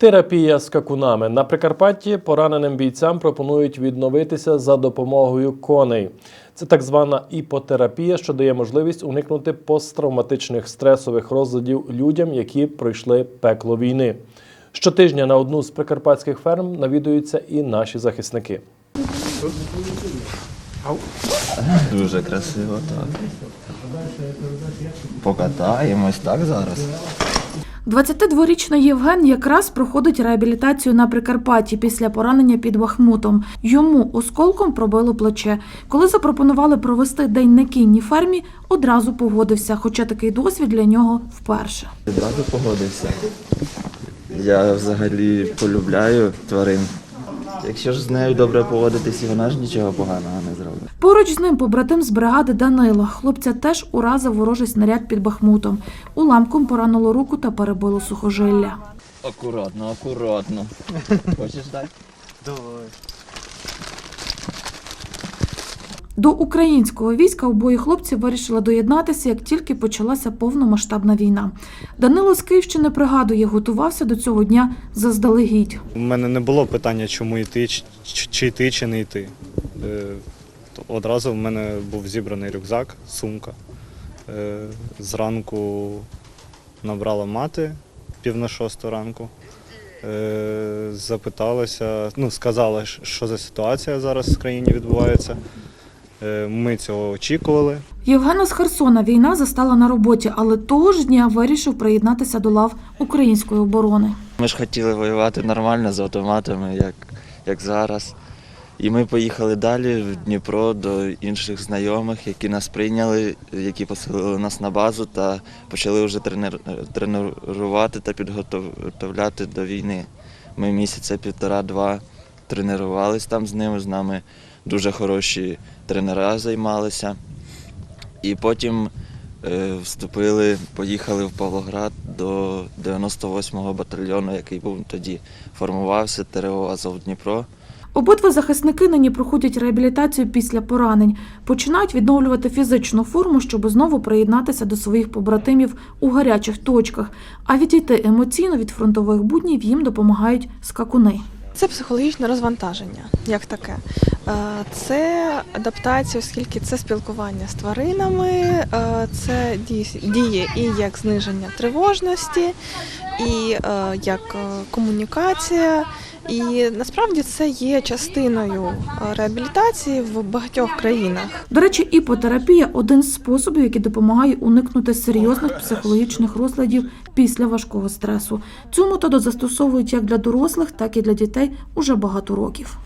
Терапія з какунами на Прикарпатті пораненим бійцям пропонують відновитися за допомогою коней. Це так звана іпотерапія, що дає можливість уникнути посттравматичних стресових розладів людям, які пройшли пекло війни. Щотижня на одну з прикарпатських ферм навідуються і наші захисники. Дуже красиво, так. Покатаємось, так зараз. 22-річний Євген якраз проходить реабілітацію на Прикарпатті після поранення під Бахмутом. Йому осколком пробило плече. Коли запропонували провести день на кінній фермі, одразу погодився, хоча такий досвід для нього вперше. Відразу погодився. Я взагалі полюбляю тварин. Якщо ж з нею добре поводитись, вона ж нічого поганого. Поруч з ним побратим з бригади Данила. Хлопця теж уразив ворожий снаряд під Бахмутом. Уламком поранило руку та перебило сухожилля. Акуратно, акуратно. Хочеш дати? До українського війська обоє хлопці вирішили доєднатися, як тільки почалася повномасштабна війна. Данило з Київщини пригадує, готувався до цього дня заздалегідь. У мене не було питання, чому йти, чи, чи йти, чи не йти. Одразу в мене був зібраний рюкзак, сумка. Е, Зранку набрала мати пів на шосту ранку. Е, Запиталася, ну, сказала, що- що за ситуація зараз в країні відбувається. Е, Ми цього очікували. Євгена з Херсона війна застала на роботі, але того ж дня вирішив приєднатися до лав української оборони. Ми ж хотіли воювати нормально з автоматами, як, як зараз. І ми поїхали далі в Дніпро до інших знайомих, які нас прийняли, які поселили нас на базу та почали вже тренувати та підготовляти до війни. Ми місяця півтора-два тренувалися там з ними, з нами дуже хороші тренера займалися. І потім е, вступили, поїхали в Павлоград до 98-го батальйону, який був тоді формувався ТРО Азов Дніпро. Обидва захисники нині проходять реабілітацію після поранень, починають відновлювати фізичну форму, щоб знову приєднатися до своїх побратимів у гарячих точках. А відійти емоційно від фронтових буднів їм допомагають скакуни. Це психологічне розвантаження, як таке. Е, Це адаптація, оскільки це спілкування з тваринами, е, це діє і як зниження тривожності, і е, як комунікація. І насправді це є частиною реабілітації в багатьох країнах. До речі, іпотерапія один з способів, який допомагає уникнути серйозних психологічних розладів після важкого стресу. Цю методу застосовують як для дорослих, так і для дітей уже багато років.